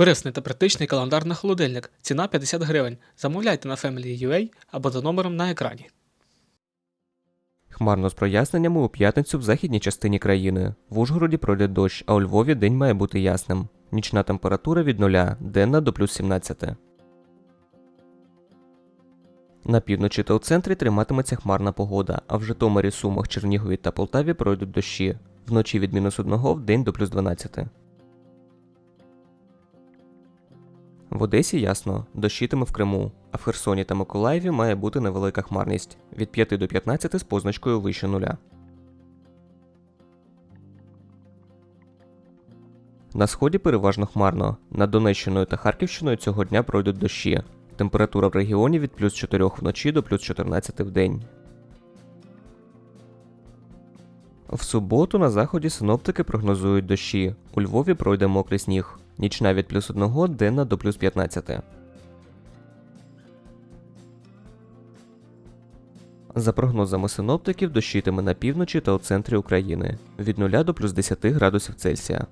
Корисний та практичний календар на холодильник. Ціна 50 гривень. Замовляйте на Family.ua або за номером на екрані. Хмарно з проясненнями у п'ятницю в західній частині країни. В Ужгороді пройде дощ, а у Львові день має бути ясним. Нічна температура від 0, денна до плюс 17. На півночі та у центрі триматиметься хмарна погода, а в Житомирі, Сумах, Чернігові та Полтаві пройдуть дощі. Вночі від мінус 1 в день до плюс 12. В Одесі ясно, дощитиме в Криму, а в Херсоні та Миколаєві має бути невелика хмарність від 5 до 15 з позначкою вище нуля. На сході переважно хмарно. Над Донеччиною та Харківщиною цього дня пройдуть дощі. Температура в регіоні від плюс 4 вночі до плюс 14 в день. В суботу на заході синоптики прогнозують дощі. У Львові пройде мокрий сніг. Нічна від плюс 1, денна до плюс 15. За прогнозами синоптиків, дощитиме на півночі та у центрі України від 0 до плюс 10 градусів Цельсія.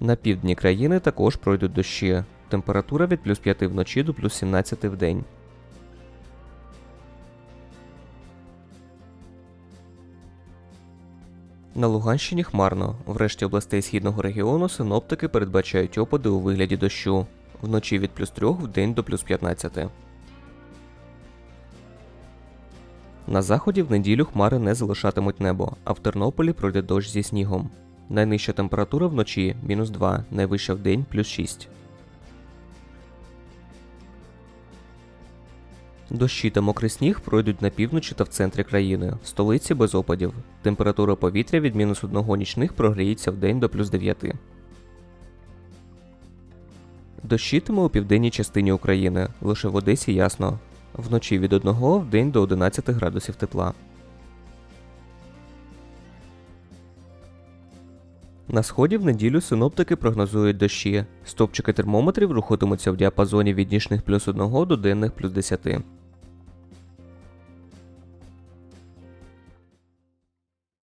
На півдні країни також пройдуть дощі. Температура від плюс 5 вночі до плюс 17 в день. На Луганщині хмарно. В решті областей східного регіону синоптики передбачають опади у вигляді дощу. Вночі від плюс 3 в день до плюс 15. На заході в неділю хмари не залишатимуть небо, а в Тернополі пройде дощ зі снігом. Найнижча температура вночі мінус 2, найвища в день плюс 6. Дощі та мокрий сніг пройдуть на півночі та в центрі країни, в столиці без опадів. Температура повітря від мінус 1 нічних прогріється в день до плюс 9. Дощитиме у південній частині України, лише в Одесі ясно. Вночі від 1 в день до 11 градусів тепла. На сході в неділю синоптики прогнозують дощі. Стопчики термометрів рухатимуться в діапазоні від нічних плюс 1 до денних плюс 10.